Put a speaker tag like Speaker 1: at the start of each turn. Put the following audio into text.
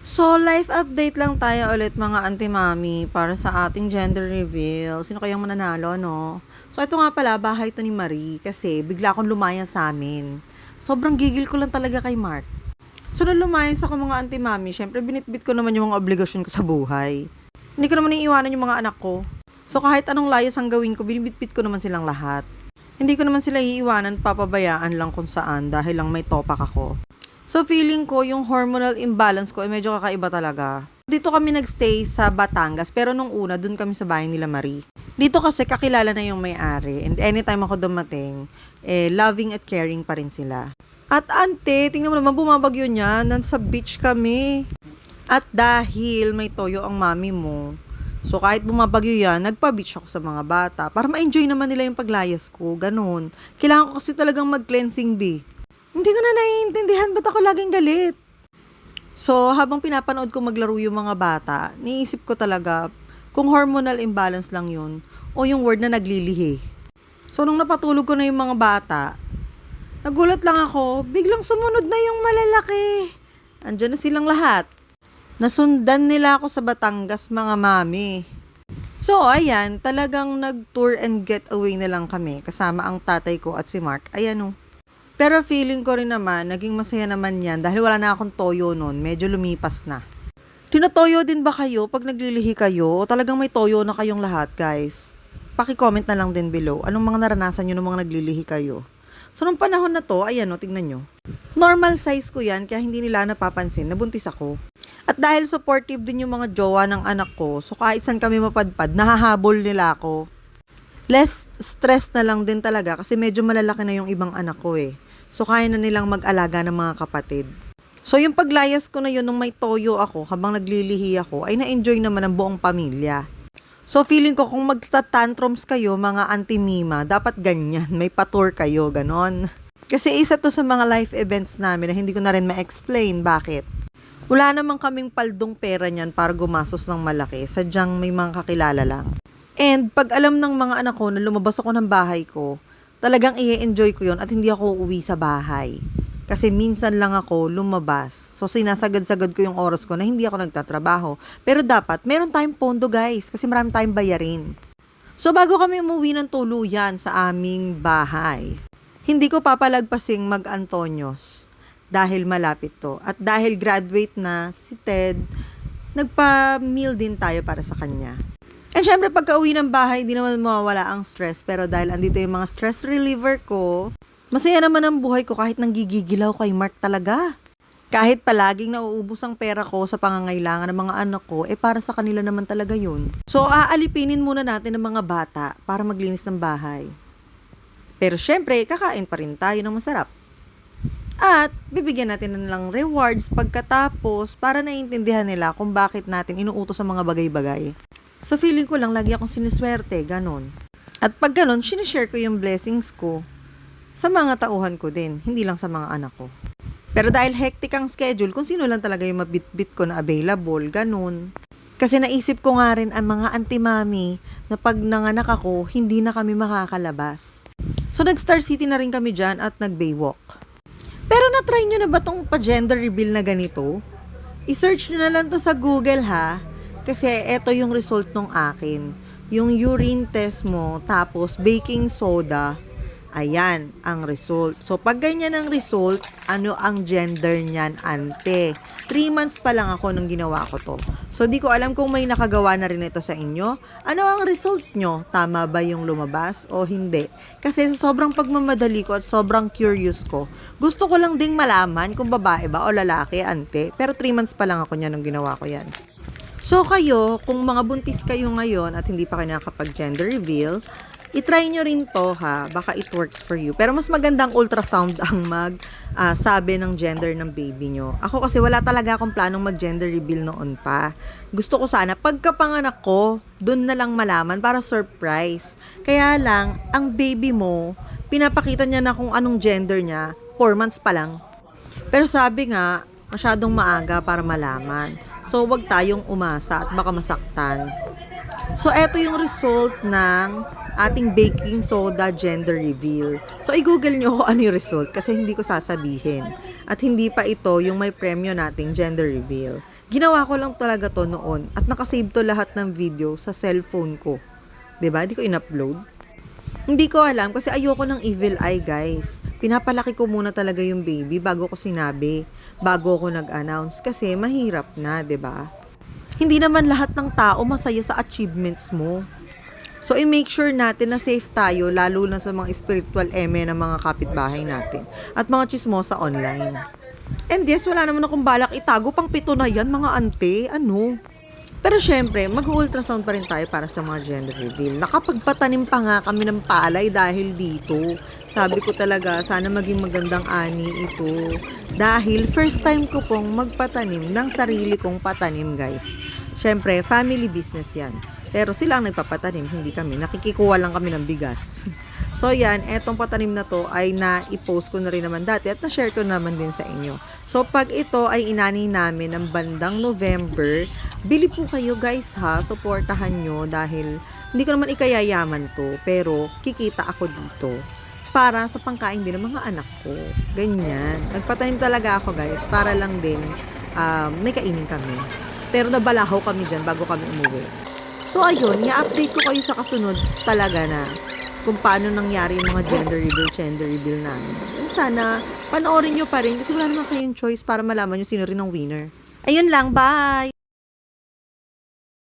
Speaker 1: So, life update lang tayo ulit mga anti-mami para sa ating gender reveal. Sino kayang mananalo, no? So, ito nga pala, bahay to ni Marie kasi bigla akong lumaya sa amin. Sobrang gigil ko lang talaga kay Mark. So, nung lumayas ako mga anti-mami, syempre binitbit ko naman yung mga obligasyon ko sa buhay. Hindi ko naman iiwanan yung mga anak ko. So, kahit anong layas ang gawin ko, binibitbit ko naman silang lahat. Hindi ko naman sila iiwanan, papabayaan lang kung saan dahil lang may topak ako. So feeling ko yung hormonal imbalance ko ay medyo kakaiba talaga. Dito kami nagstay sa Batangas pero nung una dun kami sa bahay nila Marie. Dito kasi kakilala na yung may-ari and anytime ako dumating, eh, loving at caring pa rin sila. At ante, tingnan mo naman bumabagyo niya, nasa beach kami. At dahil may toyo ang mami mo, so kahit bumabagyo yan, nagpa-beach ako sa mga bata para ma-enjoy naman nila yung paglayas ko, ganun. Kailangan ko kasi talagang mag-cleansing bee. Hindi ko na naiintindihan ba't ako laging galit. So, habang pinapanood ko maglaro yung mga bata, niisip ko talaga kung hormonal imbalance lang yun o yung word na naglilihi. So, nung napatulog ko na yung mga bata, nagulat lang ako, biglang sumunod na yung malalaki. Andyan na silang lahat. Nasundan nila ako sa Batangas, mga mami. So, ayan, talagang nag-tour and getaway na lang kami kasama ang tatay ko at si Mark. Ayan o. Pero feeling ko rin naman, naging masaya naman yan dahil wala na akong toyo noon. Medyo lumipas na. Tinatoyo din ba kayo pag naglilihi kayo? O talagang may toyo na kayong lahat, guys? Paki-comment na lang din below. Anong mga naranasan nyo ng mga naglilihi kayo? So, nung panahon na to, ayan o, tignan nyo. Normal size ko yan, kaya hindi nila napapansin, nabuntis ako. At dahil supportive din yung mga jowa ng anak ko, so kahit saan kami mapadpad, nahahabol nila ako. Less stress na lang din talaga kasi medyo malalaki na yung ibang anak ko eh. So, kaya na nilang mag-alaga ng mga kapatid. So, yung paglayas ko na yun nung may toyo ako habang naglilihi ako, ay na-enjoy naman ng buong pamilya. So, feeling ko kung magta-tantrums kayo, mga anti-mima, dapat ganyan. May patour kayo, ganon. Kasi isa to sa mga life events namin na hindi ko na rin ma-explain bakit. Wala naman kaming paldong pera niyan para gumastos ng malaki. Sadyang may mga kakilala lang. And pag alam ng mga anak ko na lumabas ako ng bahay ko, talagang i-enjoy ko yon at hindi ako uuwi sa bahay. Kasi minsan lang ako lumabas. So sinasagad-sagad ko yung oras ko na hindi ako nagtatrabaho. Pero dapat, meron tayong pondo guys kasi marami tayong bayarin. So bago kami umuwi ng tuluyan sa aming bahay, hindi ko papalagpasing mag-Antonios dahil malapit to. At dahil graduate na si Ted, nagpa-meal din tayo para sa kanya. And syempre, pagka uwi ng bahay, hindi naman mawawala ang stress. Pero dahil andito yung mga stress reliever ko, masaya naman ang buhay ko kahit nanggigigilaw kay Mark talaga. Kahit palaging nauubos ang pera ko sa pangangailangan ng mga anak ko, eh para sa kanila naman talaga yun. So, aalipinin muna natin ng mga bata para maglinis ng bahay. Pero syempre, kakain pa rin tayo ng masarap. At bibigyan natin ng lang rewards pagkatapos para naiintindihan nila kung bakit natin inuutos sa mga bagay-bagay. So feeling ko lang lagi akong siniswerte, ganon. At pag ganon, sinishare ko yung blessings ko sa mga tauhan ko din, hindi lang sa mga anak ko. Pero dahil hectic ang schedule, kung sino lang talaga yung mabit-bit ko na available, ganun. Kasi naisip ko nga rin ang mga anti-mami na pag nanganak ako, hindi na kami makakalabas. So nag-Star City na rin kami dyan at nag-baywalk. Pero na-try nyo na ba tong pa-gender reveal na ganito? I-search nyo na lang to sa Google ha. Kasi eto yung result nung akin. Yung urine test mo, tapos baking soda, ayan ang result. So, pag ganyan ang result, ano ang gender niyan, ante? 3 months pa lang ako nung ginawa ko to. So, di ko alam kung may nakagawa na rin ito sa inyo. Ano ang result nyo? Tama ba yung lumabas o hindi? Kasi sa sobrang pagmamadali ko at sobrang curious ko, gusto ko lang ding malaman kung babae ba o lalaki, ante. Pero 3 months pa lang ako niyan nung ginawa ko yan. So kayo, kung mga buntis kayo ngayon at hindi pa kayo nakakapag-gender reveal, itry nyo rin to ha, baka it works for you. Pero mas magandang ultrasound ang mag ah, sabi ng gender ng baby nyo. Ako kasi wala talaga akong planong mag-gender reveal noon pa. Gusto ko sana, pagkapanganak ko, dun na lang malaman para surprise. Kaya lang, ang baby mo, pinapakita niya na kung anong gender niya, 4 months pa lang. Pero sabi nga, masyadong maaga para malaman. So, wag tayong umasa at baka masaktan. So, eto yung result ng ating baking soda gender reveal. So, i-google nyo kung ano yung result kasi hindi ko sasabihin. At hindi pa ito yung may premyo nating gender reveal. Ginawa ko lang talaga to noon at nakasave to lahat ng video sa cellphone ko. ba? Hindi ko in-upload. Hindi ko alam kasi ayoko ng evil eye, guys. Pinapalaki ko muna talaga yung baby bago ko sinabi, bago ko nag-announce kasi mahirap na, 'di ba? Hindi naman lahat ng tao masaya sa achievements mo. So, i-make sure natin na safe tayo, lalo na sa mga spiritual eme ng mga kapitbahay natin at mga chismosa online. And yes, wala naman akong balak itago pang pito na yan, mga ante. Ano? Pero syempre, mag-ultrasound pa rin tayo para sa mga gender reveal. Nakapagpatanim pa nga kami ng palay dahil dito. Sabi ko talaga, sana maging magandang ani ito. Dahil first time ko pong magpatanim ng sarili kong patanim, guys. Syempre, family business yan. Pero sila ang nagpapatanim, hindi kami. Nakikikuha lang kami ng bigas. So yan, etong patanim na to ay na-post ko na rin naman dati at na-share ko naman din sa inyo. So pag ito ay inani namin ng bandang November, bili po kayo guys ha, suportahan nyo dahil hindi ko naman ikayayaman to, pero kikita ako dito para sa pangkain din ng mga anak ko. Ganyan. Nagpatanim talaga ako guys, para lang din um, may kainin kami. Pero nabalahaw kami dyan bago kami umuwi. So ayun, i-update ko kayo sa kasunod talaga na kung paano nangyari yung mga gender reveal, gender reveal namin. And sana, panoorin nyo pa rin kasi wala naman kayong choice para malaman nyo sino rin ang winner. Ayun lang, bye!